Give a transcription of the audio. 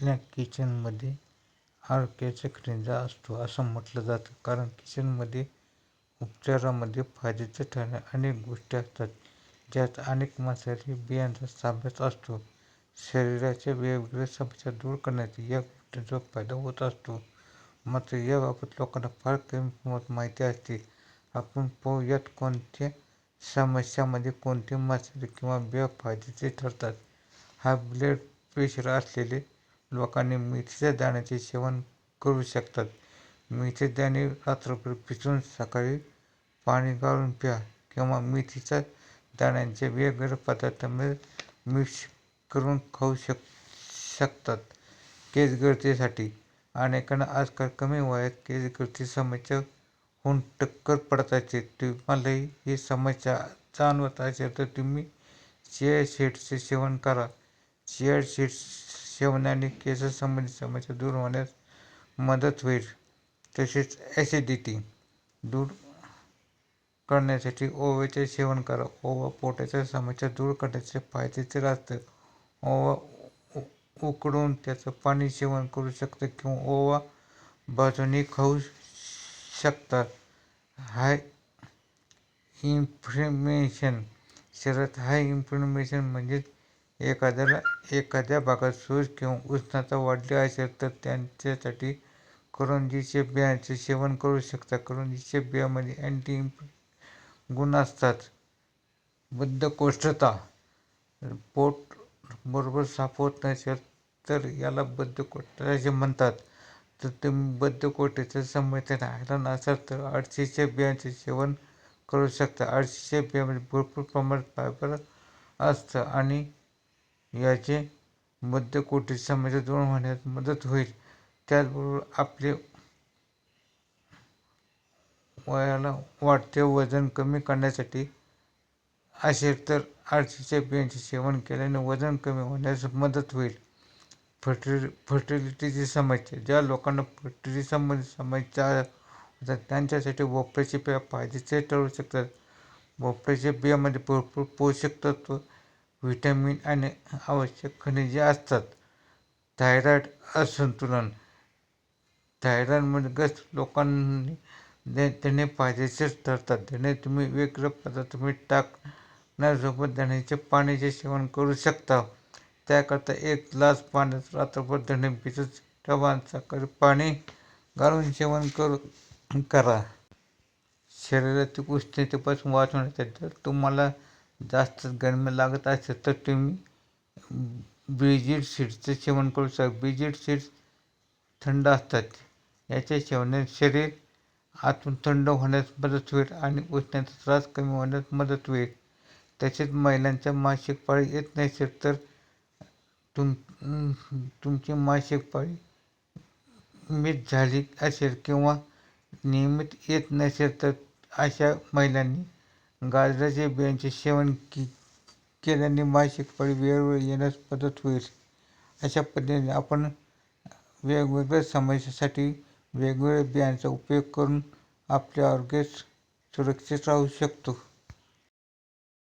आपल्या किचनमध्ये आरोग्याचा खजिना असतो असं म्हटलं जातं. कारण किचनमध्ये उपचारामध्ये फायद्याच्या ठरणाऱ्या अनेक गोष्टी असतात. ज्यात अनेक मांसाहारी बियांचा समावेश असतो. शरीराच्या वेगवेगळ्या समस्या दूर करण्यात या गोष्टींचा फायदा होत असतो. मात्र याबाबत लोकांना फार कमी प्रमाणात माहिती असते. आपण पाहूयात कोणत्या समस्यामध्ये कोणते मांसाहारी किंवा बिया फायद्याचे ठरतात. हा ब्लड प्रेशर असलेले लोकांनी मेथीच्या दाण्याचे सेवन करू शकतात. मेथीचे दाणे रात्रभर भिजवून सकाळी पाणी गाळून प्या किंवा मेथीच्या दाण्यांचे वेगवेगळ्या पदार्थांमध्ये मिक्स करून खाऊ शक शकतात. केसगळतीसाठी अनेकांना आजकाल कमी वयात केसगळती समस्या होऊन टक्कर पडत असते तुम्हालाही ही समस्या जाणवत असेल तर तुम्ही चिया सीड्सचे सेवन करा. शेअर सीड्स सेवनाने केसांसंबंधित समस्या दूर होण्यास मदत होईल तसेच ॲसिडिटी दूर करण्यासाठी ओव्याचे सेवन करा. ओवा पोटाच्या समस्या दूर करण्याचे फायदेशीर असतं ओवा उकडून त्याचं पाणी सेवन करू शकतं किंवा ओवा भाजूनही खाऊ शकतात हाय इन्फ्लेमेशन शरीरात हाय इन्फ्लेमेशन म्हणजेच एखाद्याला एखाद्या भागात सूज किंवा उष्णता वाढली असेल तर त्यांच्यासाठी करंजीचे बियांचे सेवन करू शकता. करंजीच्या बियामध्ये अँटी गुण असतात. बद्धकोष्ठता. पोट बरोबर साफ होत नसेल तर याला बद्धकोष्ठता असे म्हणतात. तर तुम्ही बद्धकोष्ठतेच्या समस्या आयरन असाल तर अळशीच्या बियांचे सेवन करू शकता. अळशीच्या बियांमध्ये भरपूर प्रमाणात फायबर असतं आणि याचे बद्धकोष्ठतेची समस्या दूर होण्यास मदत होईल. त्याचबरोबर आपले वयाला वाढते वजन कमी करण्यासाठी असेल तर आळशीच्या बियांचे सेवन केल्याने वजन कमी होण्यास मदत होईल. फर्टि फर्टिलिटीची समस्या ज्या लोकांना फर्टिलिटी संबंधित समस्या होतात त्यांच्यासाठी भोपळ्याचे बिया फायदेशीर ठरू शकतात. भोपळ्याच्या बियामध्ये भरपूर पोषक तत्व व्हिटॅमिन आणि आवश्यक खनिजे असतात. थायरॉईड असंतुलन. थायरॉईडमध्ये ग्रस्त लोकांनी देणे फायदेशीर ठरतात. देणे तुम्ही वेगळं पदार्थ मीठ टाकण्यासोबत धण्याचे पाण्याचे सेवन करू शकता. त्याकरता एक ग्लास पाण्यात रात्रभर धणे भिजत ठेवा सकाळी पाणी घालून सेवन करू करा. शरीरातील उष्णतेपासून वाचवण्यासाठी जर तुम्हाला जास्त गरमी लागत असेल तर तुम्ही ब्रिजिड सीड्सचं सेवन करू शकता. ब्रिजिड सीड्स थंड असतात. याच्या सेवनाने शरीर आतून थंड होण्यास मदत होईल आणि उष्णतेचा त्रास कमी होण्यास मदत होईल. तसेच महिलांच्या मासिक पाळी येत नसेल तर तुम तुमची मासिक पाळी मिस झाली असेल किंवा नियमित येत नसेल तर अशा महिलांनी गाजराच्या बियांचे सेवन के केल्याने मासिक पाळी वेळोवेळी येण्यास मदत होईल. अशा पद्धतीने आपण वेगवेगळ्या समस्यासाठी वेगवेगळ्या बियांचा उपयोग करून आपले आरोग्य सुरक्षित राहू शकतो.